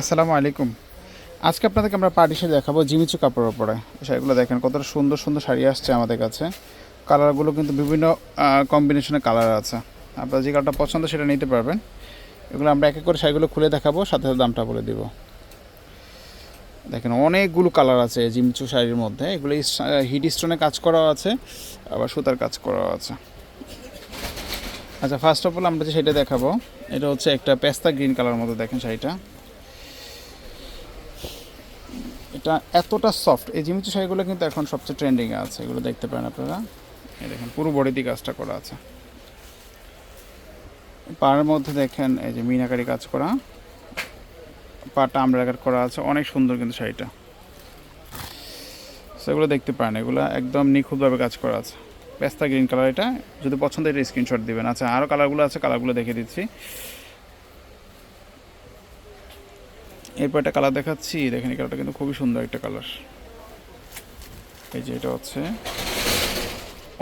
আসসালামু আলাইকুম। আজকে আপনাদেরকে আমরা পার্টি শাড়ি দেখাবো জিমিচু কাপড়ের উপরে। শাড়িগুলো দেখেন, কতটা সুন্দর সুন্দর শাড়ি আসছে আমাদের কাছে। কালারগুলো কিন্তু বিভিন্ন কম্বিনেশনের কালার আছে। আপনার যে কালারটা পছন্দ সেটা নিতে পারবেন। এগুলো আমরা এক এক করে শাড়িগুলো খুলে দেখাবো, সাথে সাথে দামটা বলে দিব। দেখেন, অনেকগুলো কালার আছে জিমিচু শাড়ির মধ্যে। এগুলো হিট স্টোনে কাজ করাও আছে, আবার সুতার কাজ করাও আছে। আচ্ছা ফার্স্ট অফ অল আমরা যে শাড়িটা দেখাবো, এটা হচ্ছে একটা পেস্তা গ্রিন কালার মতো দেখেন শাড়িটা। এটা এতটা সফট এই জিমিচু শাড়িগুলো কিন্তু এখন সবচেয়ে ট্রেন্ডিংয়ে আছে, এগুলো দেখতে পারেন আপনারা। এই দেখেন, পুরো বডি দিয়ে কাজটা করা আছে। পাড়ের মধ্যে দেখেন, এই যে মিনাকারি কাজ করা। পাটা আমরাকার করা আছে, অনেক সুন্দর কিন্তু শাড়িটা। সেগুলো দেখতে পারেন, এগুলো একদম নিখুঁতভাবে কাজ করা আছে। পেস্তা গ্রিন কালার এটা, যদি পছন্দ এটা স্ক্রিনশট দিবেন। আচ্ছা আরও কালারগুলো আছে কালারগুলো দেখে দিচ্ছি। এরপর একটা কালার দেখাচ্ছি। দেখেন, এই কালারটা কিন্তু খুবই সুন্দর একটা কালার এই যে এটা হচ্ছে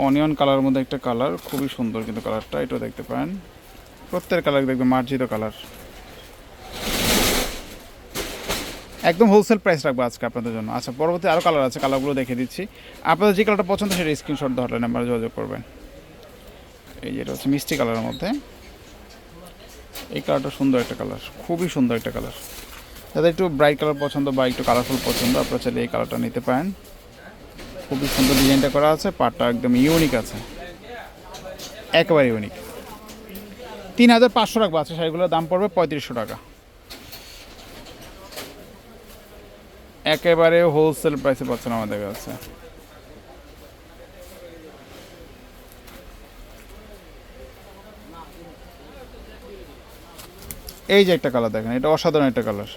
অনিয়ন কালার মধ্যে একটা কালার খুবই সুন্দর কিন্তু কালারটা এটাও দেখতে পারেন। প্রত্যেক কালার দেখবেন মার্জিত কালার একদম হোলসেল প্রাইস রাখব আজকে আপনাদের জন্য। আচ্ছা পরবর্তী আরও কালার আছে কালারগুলো দেখে দিচ্ছি। আপনাদের যে কালারটা পছন্দ সেটা স্ক্রিনশট ধরলে নাম্বারে যোগাযোগ করবেন। এই যেটা হচ্ছে মিষ্টি কালারের মধ্যে। এই কালারটা সুন্দর একটা কালার খুবই সুন্দর একটা কালার যাদের একটু ব্রাইট কালার পছন্দ বা একটু কালারফুল পছন্দ, আপনারা চাইলে এই কালারটা নিতে পারেন। খুবই সুন্দর ডিজাইনটা করা আছে, পাটটা একদম ইউনিক আছে। একেবারে ইউনিক তিন হাজার পাঁচশো টাকা আছে, শাড়িগুলোর দাম পড়বে পঁয়ত্রিশশো টাকা। একেবারে হোলসেল প্রাইসে পাচ্ছেন আমাদের কাছে। এই যে একটা কালার দেখেন, এটা অসাধারণ একটা কালার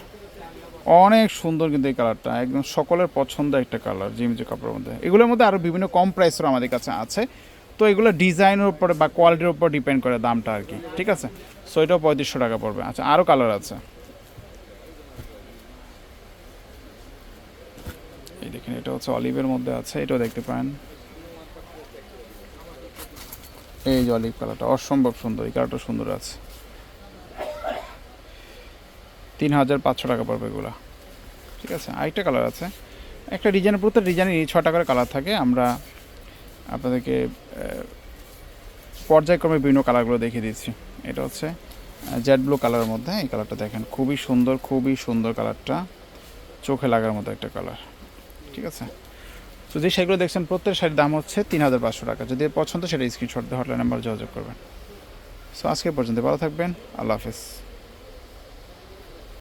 অনেক সুন্দর কিন্তু এই কালারটা। একদম সকলের পছন্দ একটা কালার জিমিজু কাপড়ের মধ্যে। এগুলোর মধ্যে আরও বিভিন্ন কম প্রাইসেরও আমাদের কাছে আছে। তো এগুলো ডিজাইনের উপরে বা কোয়ালিটির উপর ডিপেন্ড করে দামটা আর কি, ঠিক আছে? সো এটাও পঁয়ত্রিশশো টাকা পড়বে। আচ্ছা আরও কালার আছে। এই দেখেন, এটা হচ্ছে অলিভের মধ্যে আছে, এটাও দেখতে পারেন। এই যে অলিভ কালারটা অসম্ভব সুন্দর, এই কালারটা সুন্দর আছে। তিন হাজার পাঁচশো টাকা পড়বে এগুলো। ঠিক আছে? আরেকটা কালার আছে। একটা ডিজাইনের প্রত্যেক ডিজাইনের ছটা করে কালার থাকে। আমরা আপনাদেরকে পর্যায়ক্রমে বিভিন্ন কালারগুলো দেখিয়ে দিচ্ছি। এটা হচ্ছে জেড ব্লু কালারের মধ্যে। এই কালারটা দেখেন, খুবই সুন্দর খুবই সুন্দর কালারটা চোখে লাগার মতো একটা কালার ঠিক আছে? তো যে শাড়িগুলো দেখছেন প্রত্যেক শাড়ির দাম হচ্ছে তিন হাজার পাঁচশো টাকা। যদি পছন্দ সেটা স্ক্রিনশট দিয়ে হটলাইন নাম্বার যোগাযোগ করবেন। সো আজকে পর্যন্ত ভালো থাকবেন। আল্লাহ হাফেজ।